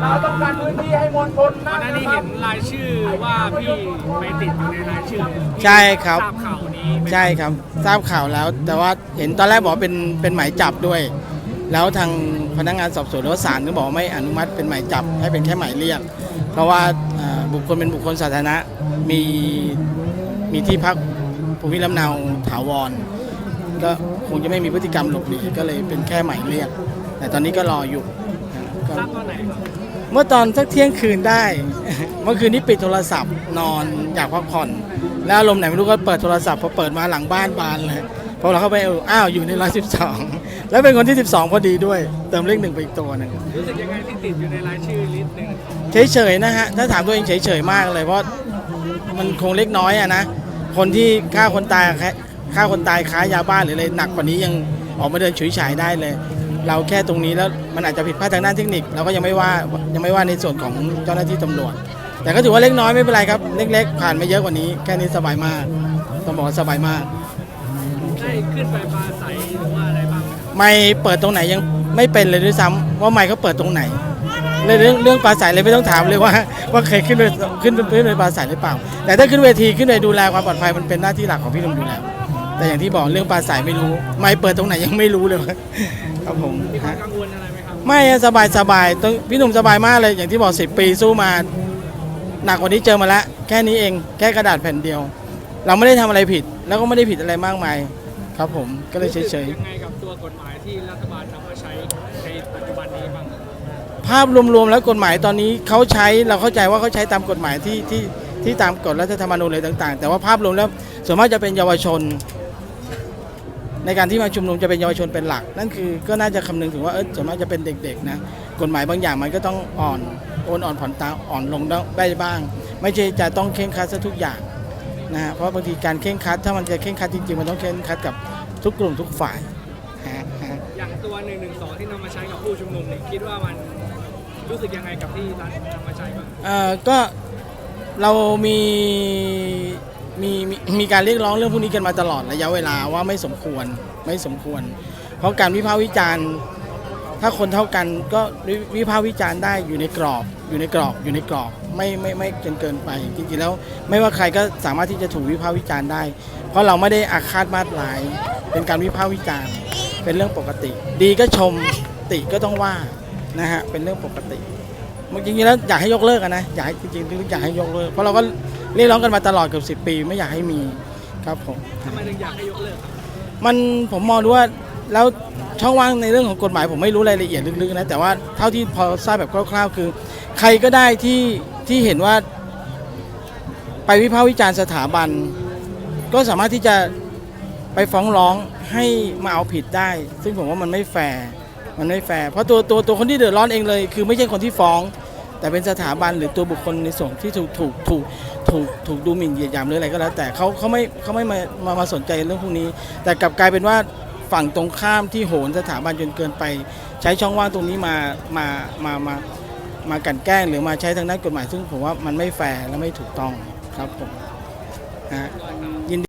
เราต้องการพื้นที่ให้มวลชนก่อนะนหน้านี้ครัเห็บนรายชื่อว่าพี่ไปติดอยู่ในรายชื่อใช่ครับ ทราบข่าวนี้ไหมใช่ครับทราบข่าวแล้ว แต่ว่าเห็นตอนแรกบอกว่าเป็นเป็นหมายจับด้วย แล้วทางพนักงานสอบสวนหรือว่าศาลก็บอกว่าไม่อนุมัติเป็นหมายจับให้เป็นแค่หมายเรียก เพราะว่าเอ่อบุคคลเป็นบุคคลสาธารณะมีมีที่พักภูมิลำเนาถาวร ก็คงจะไม่มีพฤติกรรมหลบหนีก็เลยเป็นแค่หมายเรียก แต่ตอนนี้ก็รออยู่ ครับ เมื่อตอนสักเที่ยงคืนได้ เมื่อคืนนี้ปิดโทรศัพท์นอนอยากพักผ่อน แล้วอารมณ์ไหนไม่รู้ก็เปิดโทรศัพท์พอเปิดมาหลังบ้านบานเลยพอเราเข้าไปเอออ้าวอยู่ในร้อยสิบสองแล้วเป็นคนที่12พอดีด้วย เติมเลขหนึ่งไปอีกตัวหนึ่งรู้สึกยังไงที่ติดอยู่ในรายชื่อลิสต์หนึ่งเฉยๆนะฮะถ้าถามตัวเองเฉยๆมากเลยเพราะมันคงเล็กน้อยอะนะคนที่ฆ่าคนตายฆ่าคนตายค้ายาบ้าหรืออะไรหนักกว่านี้ยังออกมาเดินฉุยฉายได้เลย เราแค่ตรงนี้แล้วมันอาจจะผิดพลาดทางด้านเทคนิคเราก็ยังไม่ว่ายังไม่ว่าในส่วนของเจ้าหน้าที่ตำรวจ แต่ก็ถือว่าเล็กน้อยไม่เป็นไรครับเล็กๆผ่านมาเยอะกว่านี้แค่นี้สบายมากต้องบอกว่าสบายมากได้ขึ้นไปปราศัยหรือว่าอะไรบ้างไหมครับไม่เปิดตรงไหนยังไม่เป็นเลยด้วยซ้ำว่าไม่เขาเปิดตรงไหนเลยเรื่องเรื่องปลาใสเลยไม่ต้องถามเลยว่าว่าเคยขึ้นไปขึ้นขึ้นไปปลาใสหรือเปล่า แต่ถ้าขึ้นเวทีขึ้นไปดูแลความปลอดภัยมันเป็นหน้าที่หลักของพี่หนุ่มอยู่แล้ว แต่อย่างที่บอกเรื่องปลาใสไม่รู้ ไม่เปิดตรงไหนยังไม่รู้เลยครับผมมีความฮะกังวลอะไรไหมครับไม่อะสบายสบายต้องพี่หนุ่มสบายมากเลย อย่างที่บอกสิปีสู้มา หนักกว่านี้เจอมาแล้วแค่นี้เองแค่กระดาษแผ่นเดียว เราไม่ได้ทำอะไรผิด แล้วก็ไม่ได้ผิดอะไรมากมาย ครับผมก็เลยเฉยๆรู้สึกยังไงกับตัวกฎหมายที่รัฐบาลนำมาใช้ในปัจจุบันนี้บ้างภาพรวมๆแล้วกฎหมายตอนนี้เขาใช้เราเข้าใจว่าเขาใช้ตามกฎหมายที่ที่ที่ตามกฎรัฐธรรมนูญอะไรต่าง ๆ แต่ว่าภาพรวมแล้วส่วนมากจะเป็นเยาวชน ในการที่มาชุมนุมจะเป็นเยาวชนเป็นหลัก นั่นคือก็น่าจะคำนึงถึงว่าเออส่วนมากจะเป็นเด็กๆนะกฎหมายบางอย่างมันก็ต้องอ่อนโอนอ่อนผ่อนตามอ่อนลงได้บ้าง ไม่ใช่จะต้องเคร่งครัดซะทุกอย่างนะฮะเพราะบางทีการเคร่งครัดถ้ามันจะเคร่งครัดจริงๆมันต้องเคร่งครัดกับทุกกลุ่มทุกฝ่ายฮะฮะอย่างตัว1นึที่นำมาใช้กับผู้ชุมนุมเนี่ยคิดว่ามันรู้สึกยังไงกับที่รัฐนำมาใช้บ้างเอ่อก็เรามี มีมีมีการเรียกร้องเรื่องพวกนี้กันมาตลอดระยะเวลาว่าไม่สมควรไม่สมควร เพราะการวิพากษ์วิจารณ์ ถ้าคนเท่ากันก็วิพากษ์วิจารณ์ได้อยู่ในกรอบ อยู่ในกรอบอยู่ในกรอบไม่ไม่ไม่จนเกินไป จริงๆแล้ว ไม่ว่าใครก็สามารถที่จะถูกวิพากษ์วิจารณ์ได้ เพราะเราไม่ได้อาฆาตมาตร้าย เป็นการวิพากษ์วิจารณ์ เป็นเรื่องปกติ ดีก็ชมติก็ต้องว่านะฮะเป็นเรื่องปกติจริงๆแล้วอยากให้ยกเลิกนะอยากจริงๆอยากให้ยกเลิกเพราะเราก็ เรียกร้องกันมาตลอดเกือบสิปี ไม่อยากให้มีครับผมทำไมถึงอยากให้ยกเลิกครับมันผมมองดูว่าแล้วช่องว่างในเรื่องของกฎหมาย ผมไม่รู้รายละเอียดลึกๆนะแต่ว่าเท่าที่พอทราบแบบคร่าวๆ คือ ใครก็ได้ที่ที่เห็นว่า ไปวิพากษ์วิจารณ์สถาบัน ก็สามารถที่จะไปฟ้องร้องให้มาเอาผิดได้ ซึ่งผมว่ามันไม่แฟร์มันไม่แฟร์เพราะตัวตัวตัวคนที่เดือดร้อนเองเลย คือไม่ใช่คนที่ฟ้อง แต่เป็นสถาบันหรือตัวบุคคลในส่วนที่ถูกถูกถูกถูกถูกดูหมิ่นเหยียดหยามหรืออะไรก็แล้ว แต่เขาเขาไม่เขาไม่มามามาสนใจเรื่องพวกนี้ แต่กลับกลายเป็นว่าฝั่งตรงข้ามที่โหนสถาบันจนเกินไป ใช้ช่องว่างตรงนี้มามามามามากันแกล้งหรือมาใช้ทางด้านกฎหมาย ซึ่งผมว่ามันไม่แฟร์และไม่ถูกต้องครับผมฮะยครับ